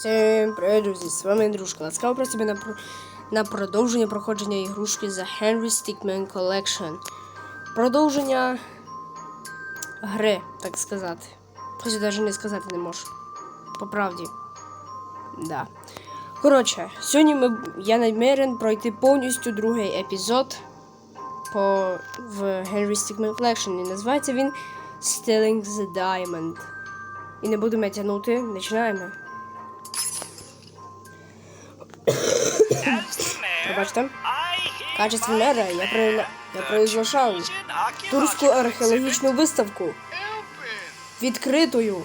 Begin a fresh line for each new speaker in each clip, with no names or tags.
Всім привіт, друзі! З вами Андрюшка. Ласкаво про себе на, на продовження проходження ігрушки The Henry Stickman Collection. Продовження гри, так сказати. Хоча навіть не сказати не можу. По правді. Да. Коротше, сьогодні ми, я намірен пройти повністю другий епізод по, в Henry Stickman Collection. І називається він Stealing the Diamond. І не будемо тягнути, починаємо. Пробачте.
В
качестві мера я при- я произвожав Турську археологічну виставку відкритою.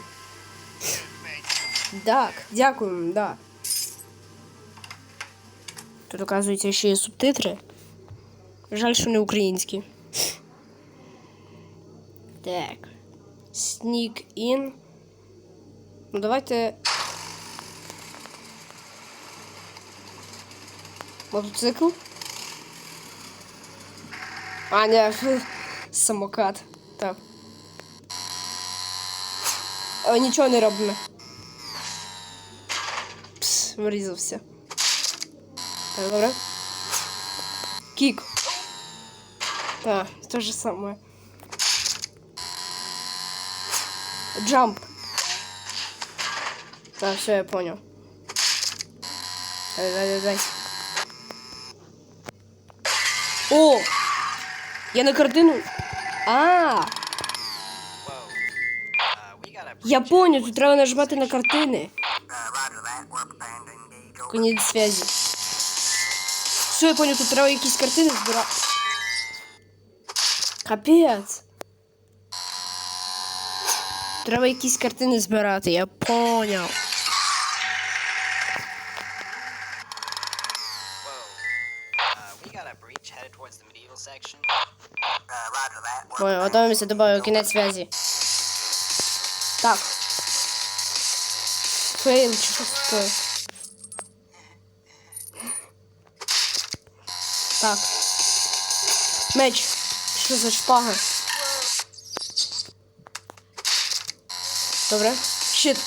Так, дякую, да. Тут, оказується, ще є субтитри. Жаль, що не українські. Так. Sneak in. Ну, давайте. Мотоцикл. А, не, самокат. Так. О, нічого не робимо. Пс, врізався. Так, добре. Кік. Так, те же саме. Джамп. Так, все, я понял. Дай, дай, дай, О! Я на картину. А, я понял, тут треба нажимати на картини. Конець связи. Все, я понял, тут треба якісь картини збирати. Капець. Треба якісь картини збирати, я понял. Понял, готовимся, добавил кінець связи. Так. Фейл, чи що таке? Так. Меч. Що за шпага? Добре. Щит.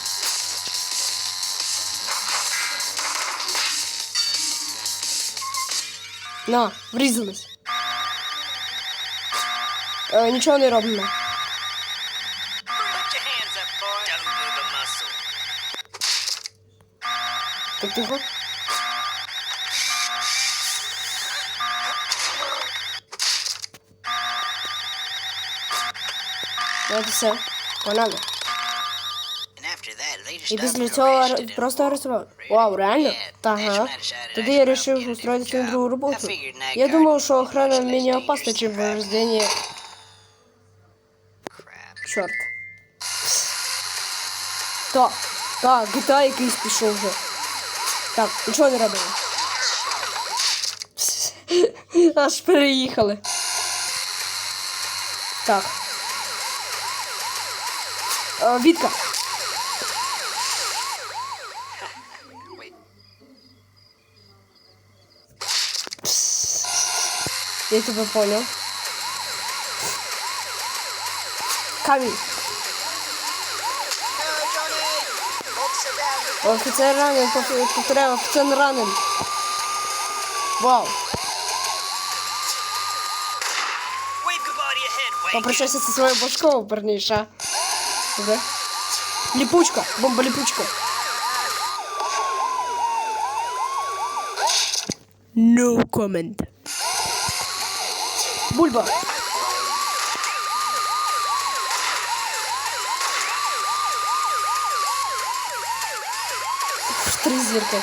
На, врізались. Е, нічого не робимо. Так тихо. От і все. Погнали. І після цього ар- просто арестував. Вау, реально? Ага. Тоді я вирішив устроїти свою другу роботу. Я думав, що охрана мені опасна, чим вождення. Чорт. Так, так, GTA якийсь пішов вже. Так, нічого не робимо. Аж переїхали. Так. Е, Вітка. Я тебе понял. Камінь. Офіцер ранен, повторяю, офіцер ранен. Вау. Попрощайся зі своєю башкою, парніша. Добре. Ліпучка, бомба ліпучка. No comment. Бульба. Зірки.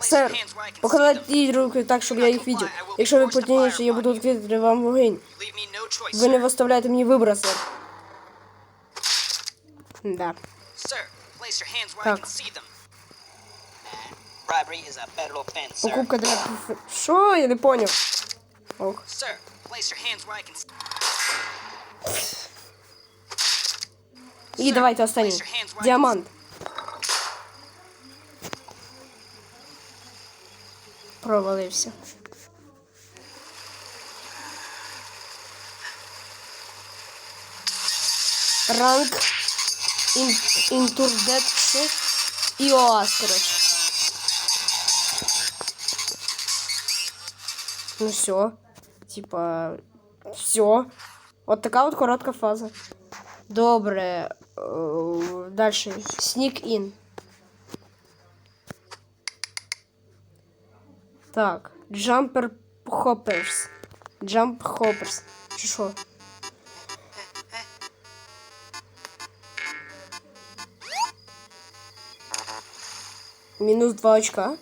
Сер, покладіть руки так, щоб я їх бачив. Якщо ви потягнете, я буду відкрити вам вогонь. Ви не виставляєте мені вибір, сер. Да. Так. Покупка для... Що? Я не поняв. Ок. І давайте останній. Діамант. Провалився. ранг інтурдет і ОАС, коротше. Ну все. Типа, все. От така от коротка фаза. Добре. Далі. Sneak in. Так. Jumper Hoppers. Jump Hoppers. Чи що? Мінус 2 очка.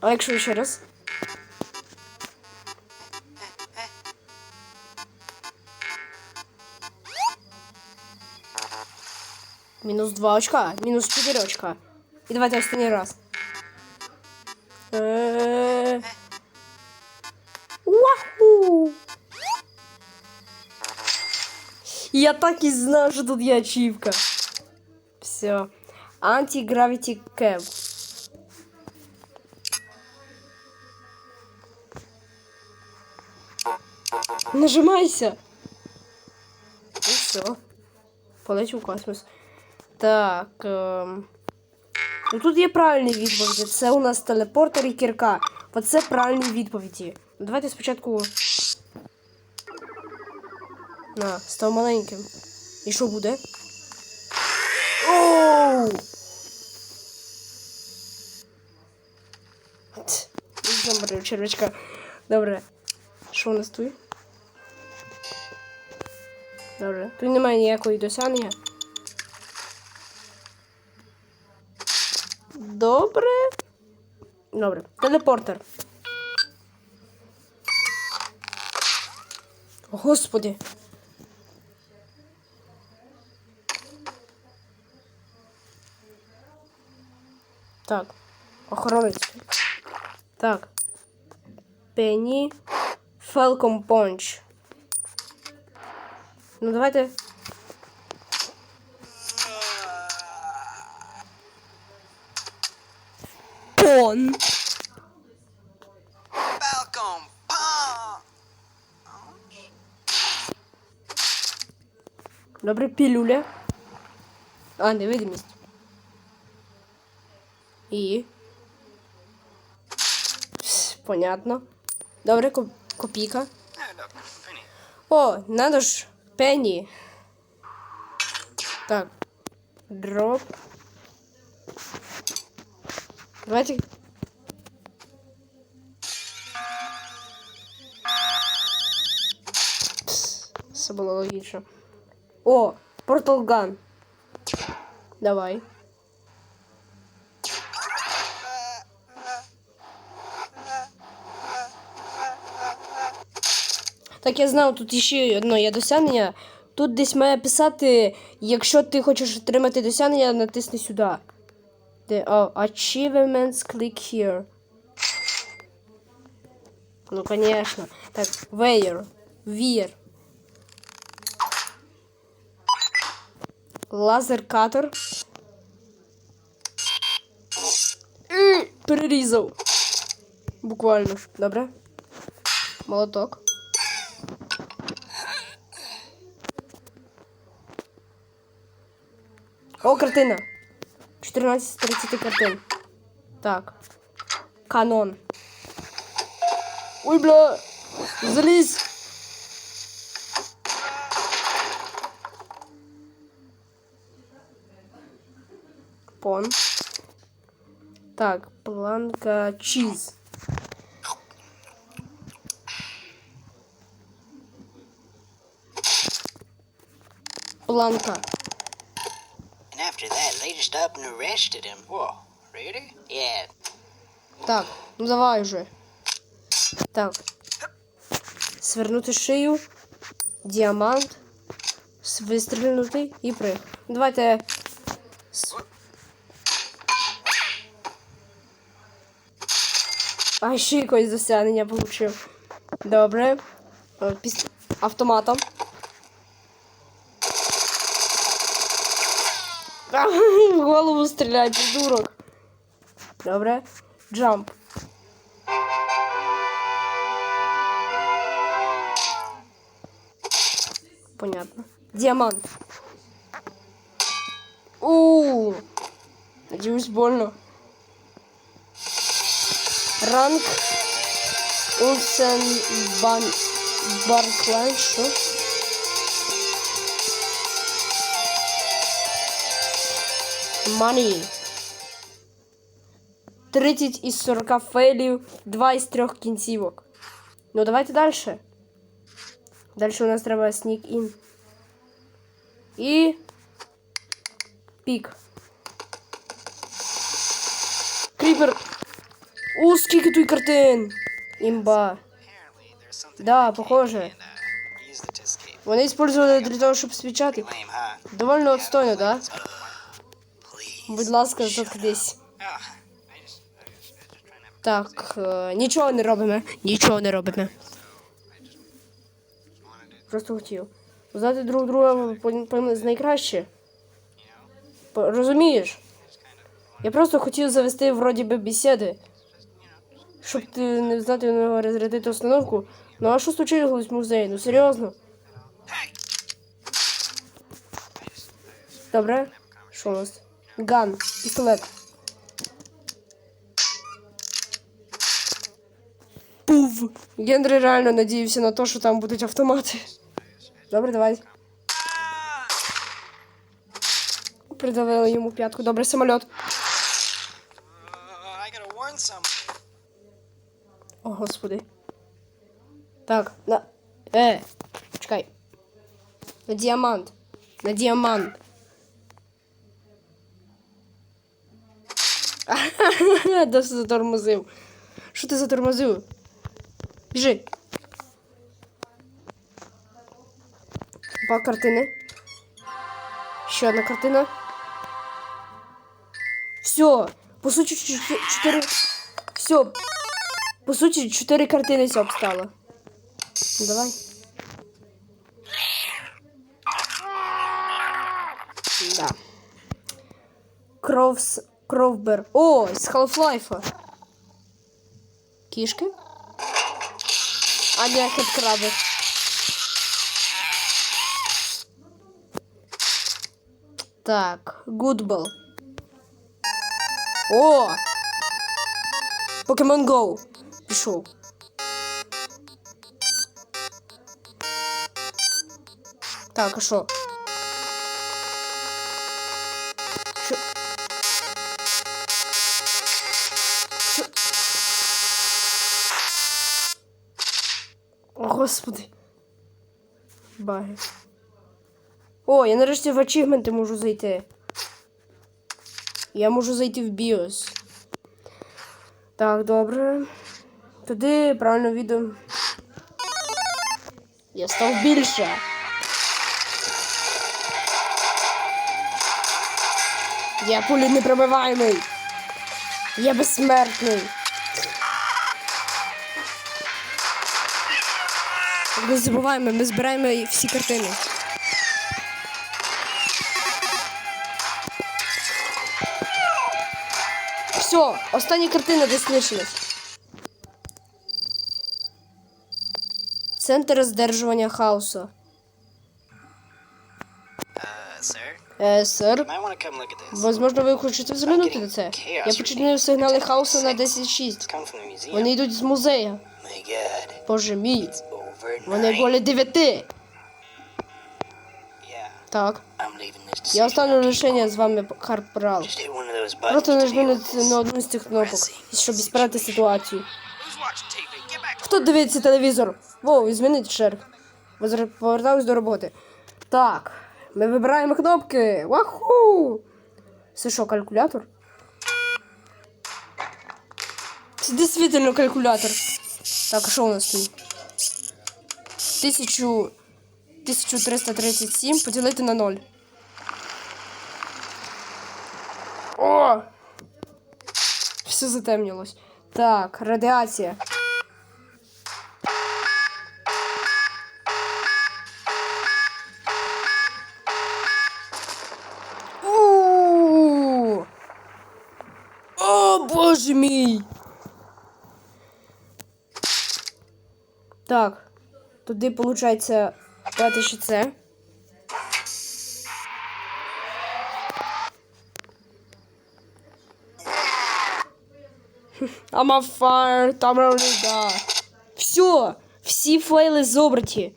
А якщо раз? Мінус 2 очка, мінус 4 очка. І давайте останній раз. Е. Ваху! Я так і знав, що тут є ачівка. Все. Anti-gravity cab. Нажимайся. І все. Полетів у космос. Так. Ем... Ну тут є правильні відповіді. Це у нас телепортер і кірка. Оце правильні відповіді. Давайте спочатку. На, став маленьким. І що буде? Оу! Ть, червячка. Добре. Що у нас тут? Добре. Тут немає ніякої досягнення. Добре. Добре. Телепортер. Господи. Так. Охоронець. Так. Пенні. Falcon Punch. Ну, давайте.
Punch.
Добре, пілюля. А, невидимість. І. Пс, Понятно. Добре, копійка.
Penny.
О, надо ж Пенні. Так. Дроп. Давайте. Пс, Все було логічно. О, Портал Ган. Давай. Так, я знав, тут ще одне є досягнення. Тут десь має писати, якщо ти хочеш отримати досягнення, натисни сюди. Де, о, achievements, click here. Ну, конечно. Так, where, where. Лазер катер. Перерізав. Буквально. Добре. Молоток. О, картина. 14 з 30 картин. Так. Канон. Ой, бля. Залізь. Пон. Так, планка чиз. Планка.
Just up and arrested him. Whoa, really? Yeah.
Так, ну давай уже. Так. Свернути шию. Діамант. Вистрілянути і прыг. Давайте. А ще якось досягнення получив. Добре. Е, Піс... Автоматом. В голову стріляй, придурок. Добре. Джамп. Понятно. Діамант. У. Надіюсь, больно. Ранг. Улсен Бан... Барклайн, що? Money. 30 із 40 фейлів, 2 із 3 кінцівок. Ну, давайте далі. Далі у нас треба sneak in. І. Пік. Кріпер. О, скільки тут картин! Імба.
Apparently, there's something
Да, похоже.
and uh, use it to escape.
Вони использовали для того, щоб свічати.
Lame, huh?
Довольно отстойно, да? Будь ласка, заткнись. Так, е, нічого не робимо. Нічого не робимо. Просто хотів. Знати друг друга з найкраще. Розумієш? Я просто хотів завести вроді би бесіди. Щоб ти не знати нього розрядити установку. Ну а що случилось в музеї? Ну серйозно? Добре? Що у нас? Ган, пістолет. Пув. Генрі реально надіявся на те, що там будуть автомати. Добре, давай. Придавили йому п'ятку. Добре, самоліт. О, господи. Так, на. Е, чекай. На діамант. На діамант. Досить затормозив. Що ти затормозив? Біжи. Два картини. Ще одна картина. Все. По суті, чотири. Все. По суті, чотири картини все обстало. Ну, Давай. Да. Кровс... Кровбер. О, з Half-Life. Кішки? А не хедкраби. Так, Гудбел. О! Покемон Go. Пішов. Так, а? Що? Господи. Баги. О, я нарешті в ачівменти можу зайти. Я можу зайти в BIOS. Так, добре. Туди правильно відео. Я став більше. Я пулі непробиваємий. Я безсмертний. Не забуваємо, ми збираємо всі картини. Все, остання картина десь знищилась. Центр здержування хаосу.
Uh,
Е, сер, возможно, ви хочете взглянути на це? Я починаю сигнали хаосу на 10.6.
It's come from the museum.
Вони йдуть з музею. Боже мій. Вони 9.
Yeah,
Так. Я
you.
лишення з вами, Карпрал. Просто нажми на, одну з цих кнопок, щоб справити ситуацію. Хто дивиться телевізор? Воу, змінить. Возр- Повертаюсь до роботи. Так, ми вибираємо кнопки. Ваху! Це що, калькулятор? Це дійсно калькулятор. Так, а що у нас тут? 1000... 1337 поділити на 0. О! Все затемнілось. Так, радіація. У! О, боже мій! Так, Туди, получається дати ще це. I'm on fire, там да. Все, всі файли зобраті.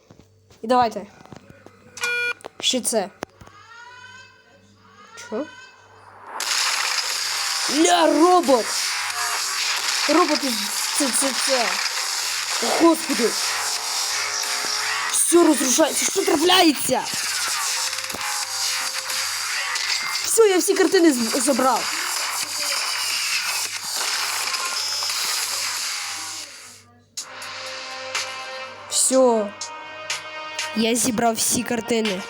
І давайте. Ще це. Чо? Ля, робот! Робот, це, це, це. Господи. Все розрушається, що трапляється? Все, я всі картини забрав. Все. Я зібрав всі картини.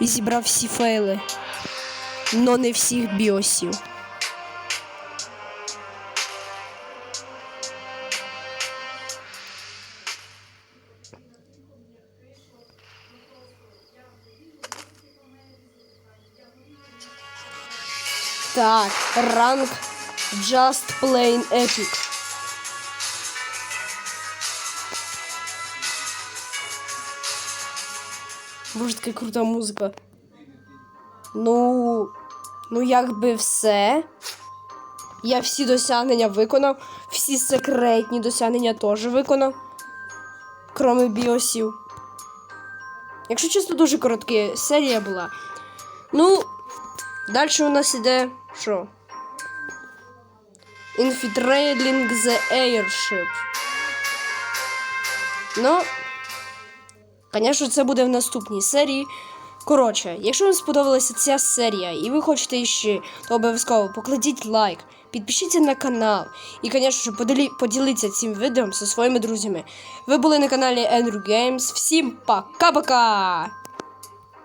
І зібрав всі файли. Но не всіх біосів. Так, ранг Just Plain Epic. Боже, така крута музика. Ну, ну якби все. Я всі досягнення виконав, всі секретні досягнення теж виконав. Кроме біосів. Якщо чесно, дуже коротка серія була. Ну, далі у нас іде що? Infiltrating the Airship. Ну, Звісно, це буде в наступній серії. Коротше, якщо вам сподобалася ця серія і ви хочете ще, то обов'язково покладіть лайк, підпишіться на канал і, звісно, поділі, поділіться цим відео зі своїми друзями. Ви були на каналі Andrew Games. Всім пока-пока!